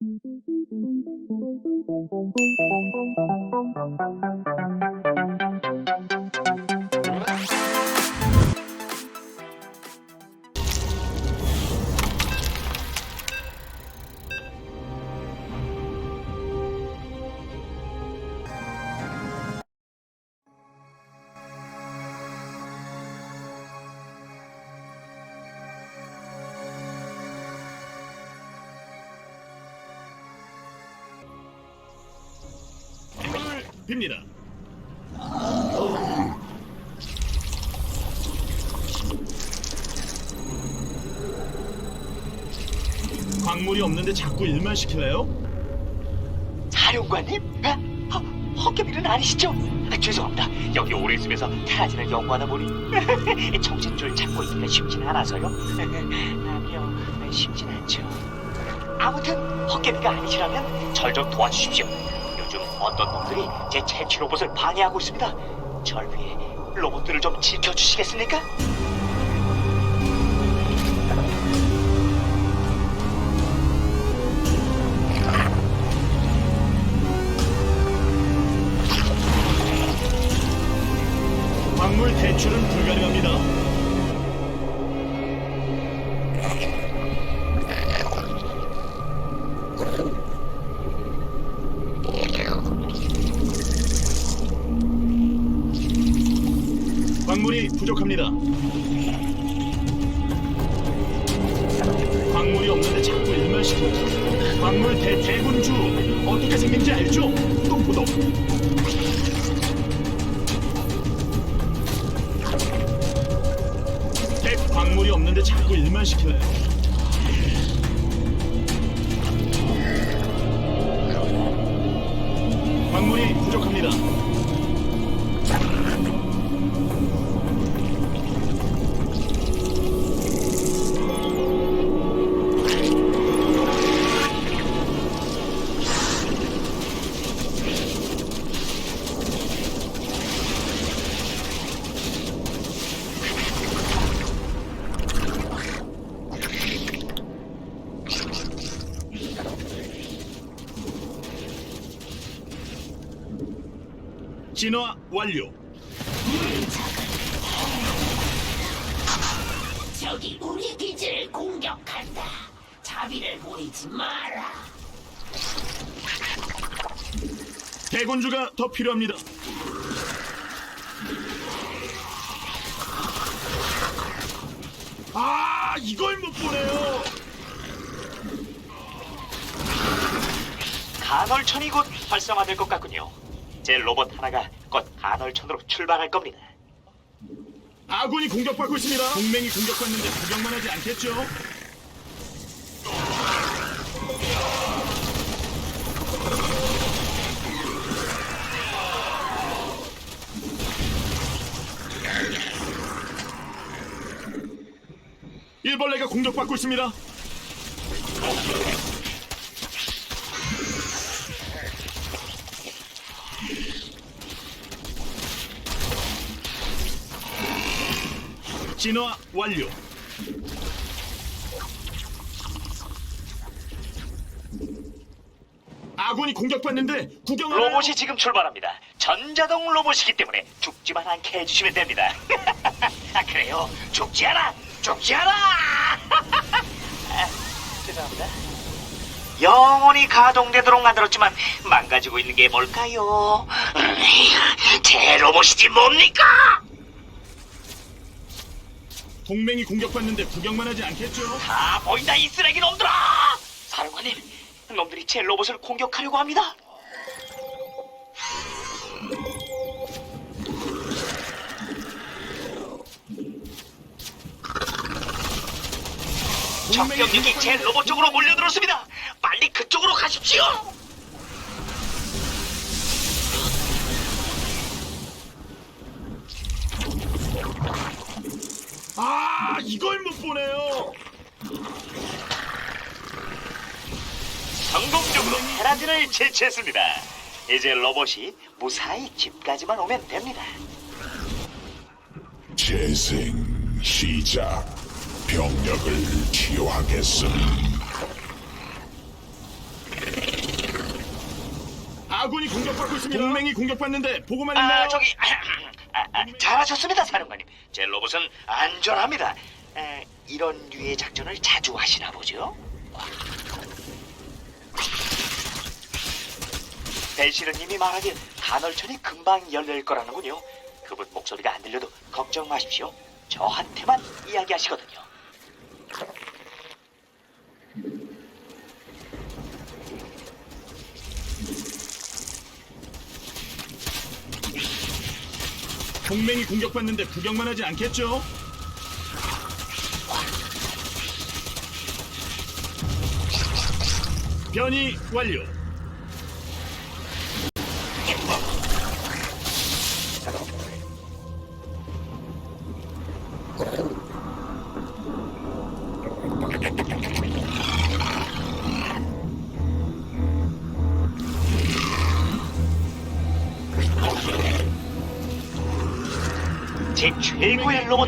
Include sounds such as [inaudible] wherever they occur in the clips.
Thank you. 을 빕니다. 광물이 없는데 자꾸 일만 시키나요? 사령관님? 아, 허, 헛개비는 아니시죠? 아, 죄송합니다. 여기 오래 있으면서 테라진을 연구하다 보니 [laughs] 정신줄 찾고 있기가 쉽진 않아서요. [laughs] 아니요, 쉽진 않죠. 아무튼 헛개비가 아니시라면 절 좀 도와주십시오. 어떤 놈들이 제 채취 로봇을 방해하고 있습니다. 절 위해 로봇들을 좀 지켜주시겠습니까? 광물 대출은 불가능합니다. 진화 완료. 적이 우리 기지를 공격한다. 자비를 보이지 마라. 대군주가 더 필요합니다. 아, 이걸 못 보네요. 간헐천이 곧 활성화될 것 같군요. 제 로봇 하나가 곧 간헐천으로 출발할 겁니다. 아군이 공격받고 있습니다. 동맹이 공격받는데 구경만 하지 않겠죠? 일벌레가 공격받고 있습니다. 진화 완료. 아군이 공격받는데 구경을 로봇이 지금 출발합니다. 전자동 로봇이기 때문에 죽지만 않게 해주시면 됩니다. [laughs] 아 그래요? 죽지 않아! 죽지 않아! [laughs] 아, 죄송합니다. 영원히 가동되도록 만들었지만 망가지고 있는 게 뭘까요? 음, [laughs] 제 로봇이지 뭡니까? 동맹이 공격받는데 구경만 하지 않겠죠? 다 보인다 이 쓰레기 놈들아! 사령관님, 놈들이 제 로봇을 공격하려고 합니다. 적병력이 제 로봇 쪽으로 몰려들었습니다. 빨리 그쪽으로 가십시오. 아, 이걸 못 보네요. 성공적으로 테라진을 제치했습니다. 이제 로봇이 무사히 집까지만 오면 됩니다. 재생 시작 병력을 치유하겠음 아군이 공격받고 있습니다. 동맹이 공격받는데 보고만 있나요? 아 저기 아, 아, 잘하셨습니다 사령관님. 제 로봇은 안전합니다. 에, 이런 류의 작전을 자주 하시나 보죠? 벨시르님이 말하길 간헐천이 금방 열릴 거라는군요. 그분 목소리가 안 들려도 걱정 마십시오. 저한테만 이야기하시거든요. 동맹이 공격받는데 구경만 하지 않겠죠? 변이 완료.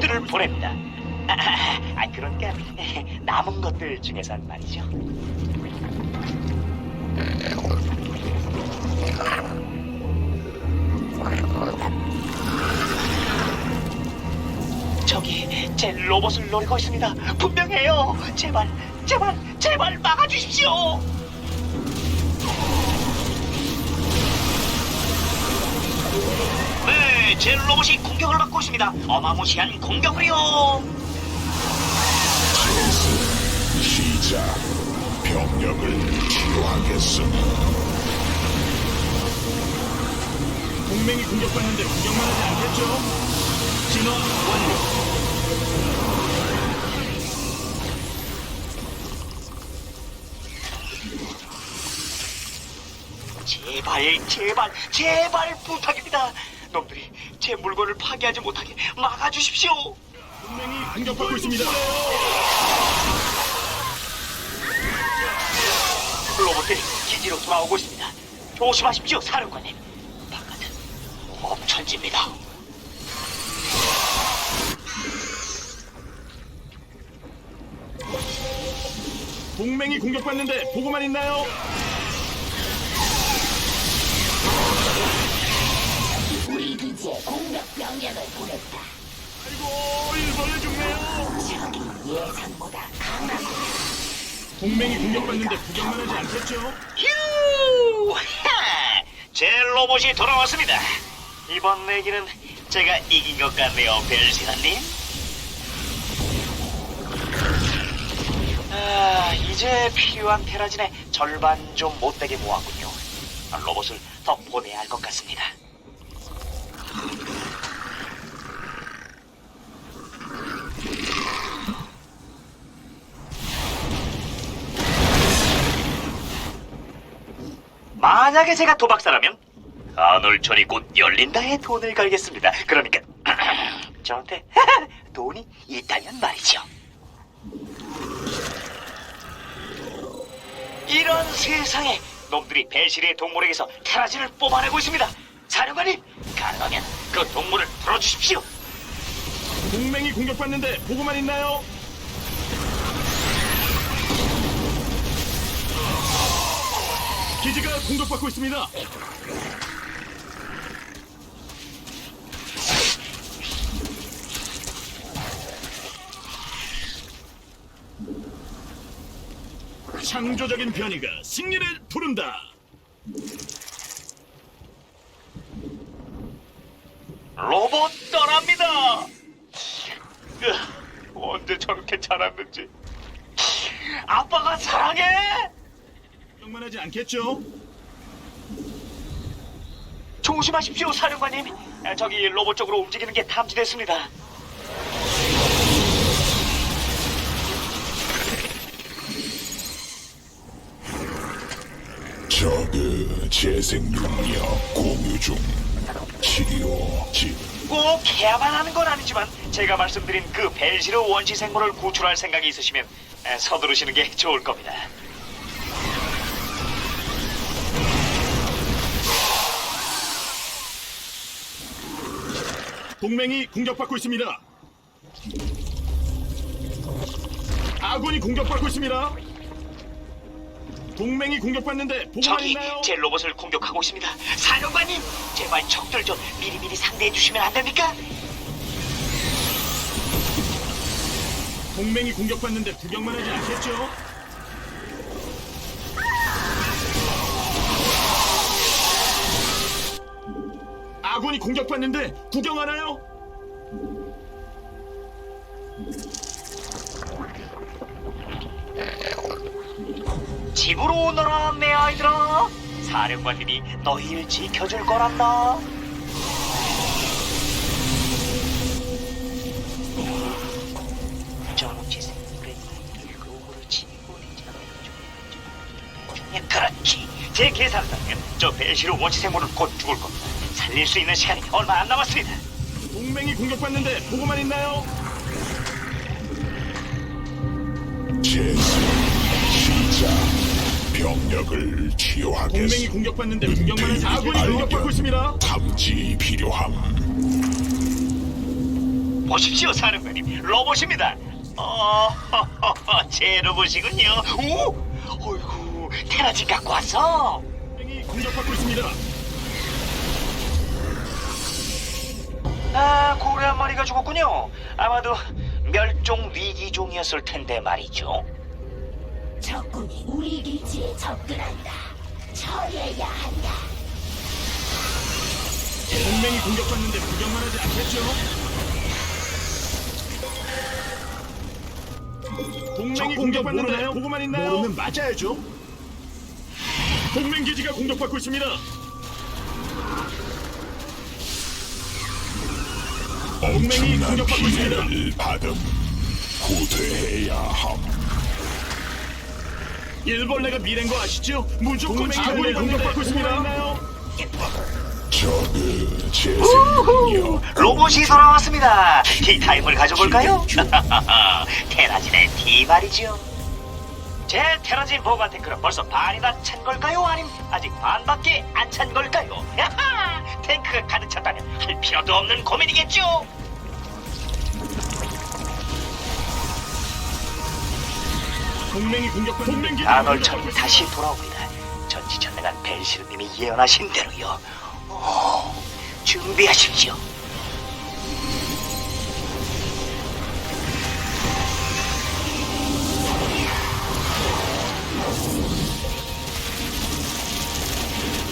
로봇들을 보냅니다. 아, [laughs] 아, 아 그러니까 [laughs] 남은 것들 중에선 말이죠. 저기 제 로봇을 노리고 있습니다. 분명해요. 제발, 제발, 제발 막아주십시오. 네, 제 로봇이 공격을 받고 있습니다. 어마무시한 공격을요. 재생 시작. 병력을 치료하겠음. 동맹이 공격받는데 구경만 하지 않겠죠? 진화 완료. 제발, 제발, 제발 부탁입니다. 놈들이 제 물건을 파괴하지 못하게 막아주십시오. 동맹이 공격받고 있습니다. 로봇들이 기지로 돌아오고 있습니다. 조심하십시오, 사령관님. 바깥은 엄천지입니다. 동맹이 공격받는데 보고만 있나요? 병력을 보냈다. 아이고 일벌레 죽네요. 적이 예상보다 강하고 동맹이 공격받는데 구경만 하지 않겠죠? 휴! 하! [laughs] 제 로봇이 돌아왔습니다. 이번 내기는 제가 이긴 것 같네요, 벨시라님. 아, 이제 필요한 테라진의 절반 좀 못되게 모았군요. 로봇을 더 보내야 할 것 같습니다. 만약에 제가 도박사라면 간헐천이 곧 열린다에 돈을 걸겠습니다. 그러니까 [clears throat] 저한테 [laughs] 돈이 있다면 말이죠. 이런 세상에 놈들이 배실의 동물에게서 테라진을 뽑아내고 있습니다. 사령관님, 가능하면 그 동물을 풀어주십시오. 동맹이 공격받는데 보고만 있나요? 기지가 공격받고 있습니다. 창조적인 변이가 승리를 부른다. 로봇 떠납니다. 으, 언제 저렇게 자랐는지. 아빠가 사랑해. 걱정만 하지 않겠죠? 조심하십시오, 사령관님. 아, 저기 로봇 쪽으로 움직이는 게 탐지됐습니다. 저그 재생 능력 공유 중. 치료 지. 꼭 해야만 하는 건 아니지만 제가 말씀드린 그 벨시르 원시 생물을 구출할 생각이 있으시면 아, 서두르시는 게 좋을 겁니다. 동맹이 공격받고 있습니다. 아군이 공격받고 있습니다. 동맹이 공격받는데 보고만 적이 있나요? 제 로봇을 공격하고 있습니다. 사령관님, 제발 적들 좀 미리미리 상대해 주시면 안 됩니까? 동맹이 공격받는데 구경만 하지 않겠죠? 아군이 공격받는데 구경하나요? 집으로 오너라, 내 아이들아. 사령관님이 너희를 지켜줄 거란다. 그렇지. 제 계산상은 저 배시로 원시 생물은 곧 죽을 겁니다. 살릴 수 있는 시간이 얼마 안 남았습니다. 동맹이 공격받는데 보고만 있나요? 재생 시작. 병력을 치유하겠소. 동맹이 공격받는데 구경만 하지 아군이 공격받고 있습니다. 탐지 필요함. 보십시오, 사령관님. 로봇입니다. 어, [laughs] 제 로봇이군요. 오, 어이구, 테라진 갖고 왔어. 동맹이 공격받고 있습니다. 아, 고래 한 마리가 죽었군요. 아마도 멸종 위기종이었을 텐데 말이죠. 적군이 우리 기지에 접근한다. 처리해야 한다. 동맹이 공격받는데 구경만 하지 않겠죠? 동맹이 공격받는데 보고만 있나요? 모르면 맞아야죠. 동맹 기지가 공격받고 있습니다. 동맹이 엄청난 공격받고 있습니다. 피해를 받음. 후퇴해야 함. 일벌레가 미래인 거 아시죠? 무조건 아군이 공격받고 있습니다. 저그 재생 능력. 로봇이 돌아왔습니다. 티타임을 가져볼까요? [laughs] 테라진의 티 말이죠. 제 테라진 보관 탱크는 벌써 반이 다찬 걸까요? 아님 아직 반밖에 안 찬 걸까요? [laughs] 탱크가 가득 찼다면 할 필요도 없는 고민이겠죠? 동맹이 공격받는 동맹 기지 아널처럼 다시 돌아옵니다. 전지전능한 벨시르님이 예언하신 대로요. 오, 준비하십시오.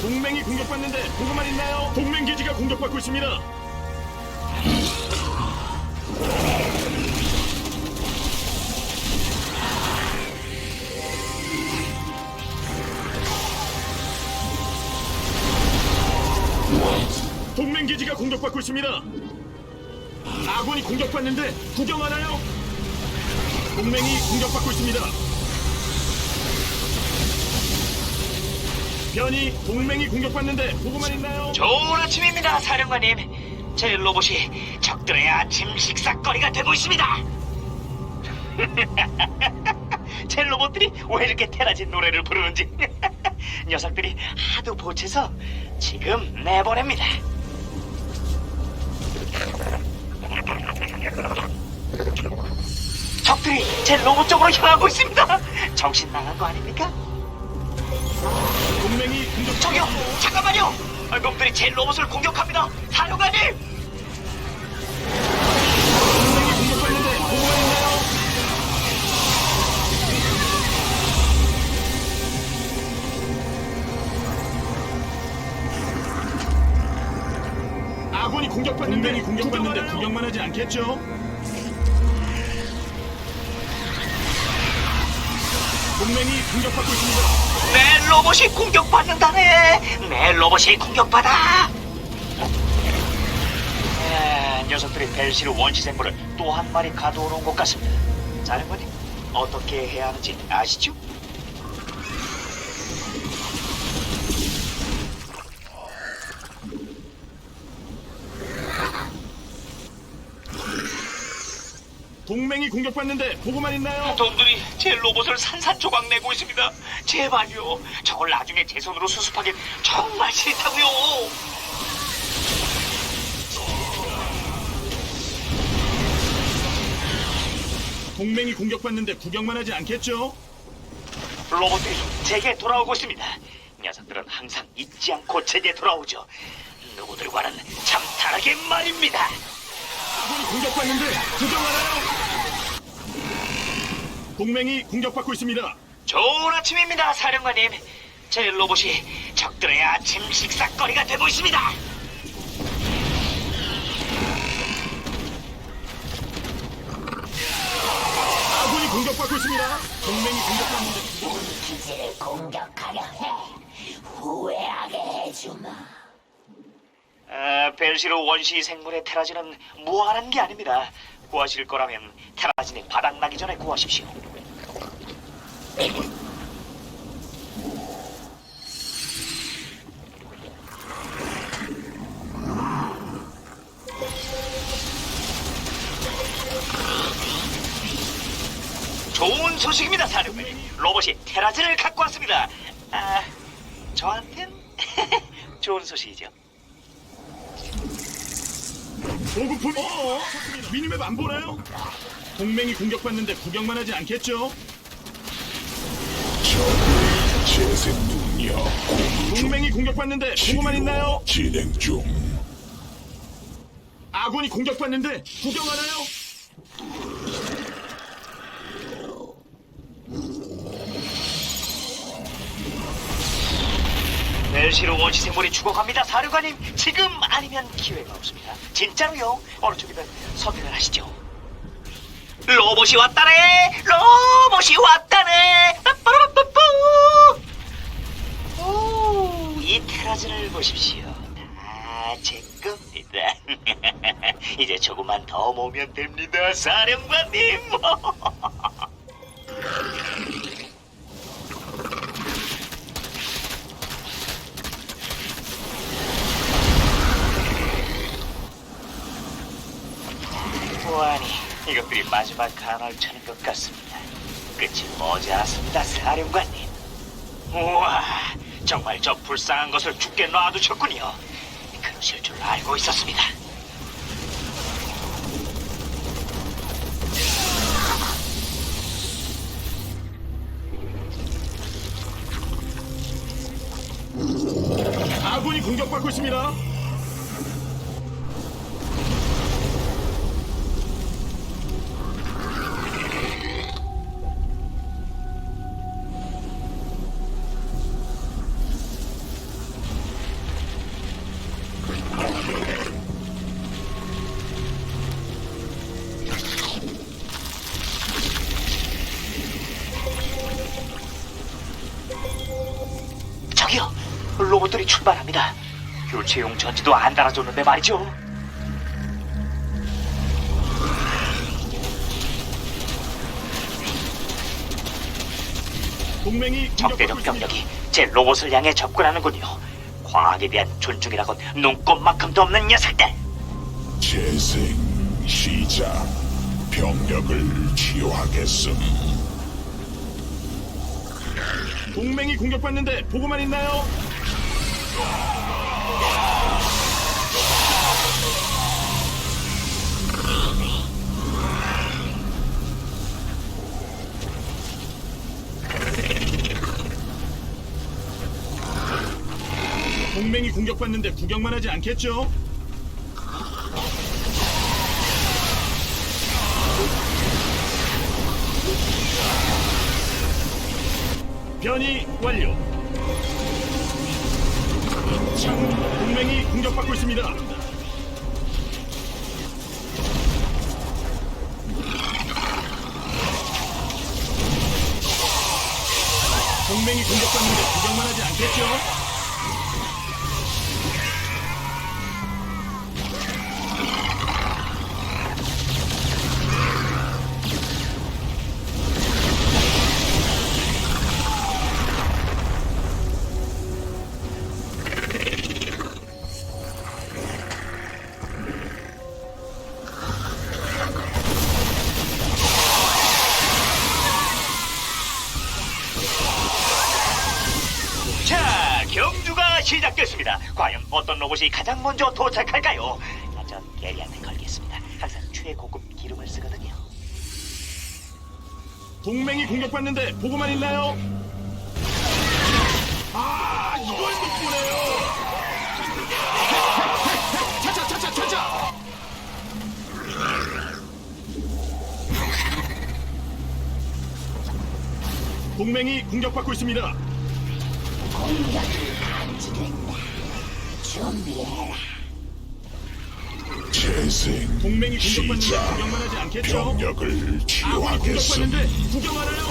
동맹이 공격받는데 보고만 있나요? 동맹 기지가 공격받고 있습니다. 동맹 기지가 공격받고 있습니다. 아군이 공격받는데 구경하나요? 동맹이 공격받고 있습니다. 변이 동맹이 공격받는데 보고만 있나요? 좋은 아침입니다, 사령관님. 제 로봇이 적들의 아침 식사거리가 되고 있습니다. [laughs] 제 로봇들이 왜 이렇게 테라진 노래를 부르는지 [laughs] 녀석들이 하도 보채서 지금 내보냅니다. 적들이 제 로봇 쪽으로 향하고 있습니다. 정신 나간 거 아닙니까? 동맹이 공격 저기요, 잠깐만요. 아, 놈들이 제 로봇을 공격합니다. 사령관님. 동맹이 공격받는데 보고만 있나요? 아군이 공격받는데 동맹이 공격받는데 구경만 하지 않겠죠? 동맹이 공격받고 있습니다. 내 로봇이 공격받는다네. 내 로봇이 공격받아. 에, 녀석들이 벨시르 원시 생물을 또 한 마리 가둬놓은 것 같습니다. 사령관님, 어떻게 해야 하는지 아시죠? 동맹이 공격받는데 보고만 있나요? 놈들이 제 로봇을 산산조각 내고 있습니다. 제발요. 저걸 나중에 제 손으로 수습하기 정말 싫다고요. 동맹이 공격받는데 구경만 하지 않겠죠? 로봇들이 제게 돌아오고 있습니다. 녀석들은 항상 잊지 않고 제게 돌아오죠. 누구들과는 참 다르게 말입니다. 아군이 공격받는데 구경 하나요? 동맹이 공격받고 있습니다. 좋은 아침입니다, 사령관님. 제 로봇이 적들의 아침 식사거리가 되고 있습니다. 아군이 공격받고 있습니다. 동맹이 공격받는데 우리 기지를 공격하려 해. 후회하게 해주마. 아, 벨시로 원시 생물의 테라진은 무한한 게 아닙니다. 구하실 거라면 테라진이 바닥나기 전에 구하십시오. 좋은 소식입니다, 사령관님. 로봇이 테라진을 갖고 왔습니다. 아, 저한텐 [laughs] 좋은 소식이죠. 보급품이 어? 미니맵 안 보나요? 동맹이 공격받는데 구경만 하지 않겠죠? 적의 재생 능력 공유 중 동맹이 공격받는데 보고만 있나요? 진행 중 아군이 공격받는데 구경하나요? 벨시로 원시 생물이 죽어갑니다, 사령관님. 지금 아니면 기회가 없습니다. 진짜로요. 어느 쪽이든 선택을 하시죠. 로봇이 왔다네. 로봇이 왔다네. 빠빠라빠빠. 오, 이 테라진을 보십시오. 다제 겁니다. [laughs] 이제 조금만 더 모으면 됩니다, 사령관님. [laughs] 보아니, 이것들이 마지막 간헐천인 것 같습니다. 끝이 머지않았습니다, 사령관님. 우와, 정말 저 불쌍한 것을 죽게 놔두셨군요. 그러실 줄 알고 있었습니다. 아군이 공격받고 있습니다. 출발합니다. 교체용 전지도 안 달아줬는데 말이죠. 동맹이 적대적. 병력이 제 로봇을 향해 접근하는군요. 과학에 대한 존중이라곤 눈꼽만큼도 없는 녀석들. 재생 시작 병력을 치유하겠음 동맹이 공격받는데 보고만 있나요? 동맹이 공격받는데 구경만 하지 않겠죠? 변이 완료. 동맹이 공격받고 있습니다. 동맹이 공격받는데 구경만 하지 않겠죠? 로봇이 가장 먼저 도착할까요? 자, 전 게리한테 걸겠습니다. 항상 최고급 기름을 쓰거든요. 동맹이 공격받는데 보고만 있나요? 아, 이걸 못 보네요. 차차, 차차, 차차. 동맹이 공격받고 있습니다. 공격이 감지된다. 준비해라. 재생 동맹이 공격받는데 시작. 구경만 하지 않겠죠? 병력을 아군이 치유하겠음. 공격받는데 구경하나요?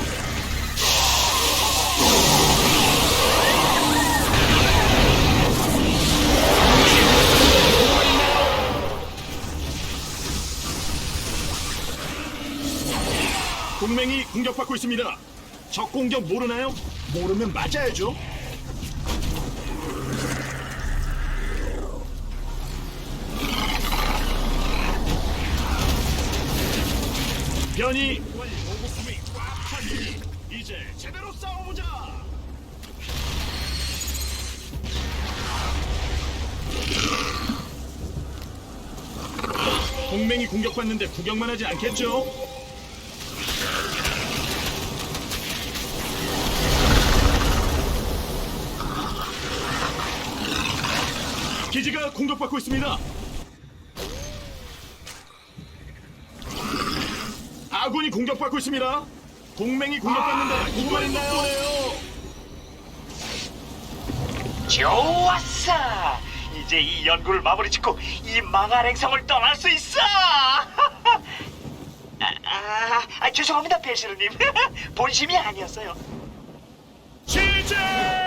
동맹이 공격받고 있습니다. 적 공격 모르나요? 모르면 맞아야죠. 변이. 보급품이 꽉 찼으니 이제 제대로 싸워보자. 동맹이 공격받는데 구경만 하지 않겠죠? 기지가 공격받고 있습니다. 아군이 공격받고 있습니다. 동맹이 공격받는데 누구만 있나요? 좋았어. 이제 이 연구를 마무리 짓고 이 망할 행성을 떠날 수 있어. [laughs] 아, 아, 아, 죄송합니다, 벨시르님. [laughs] 본심이 아니었어요. 시작!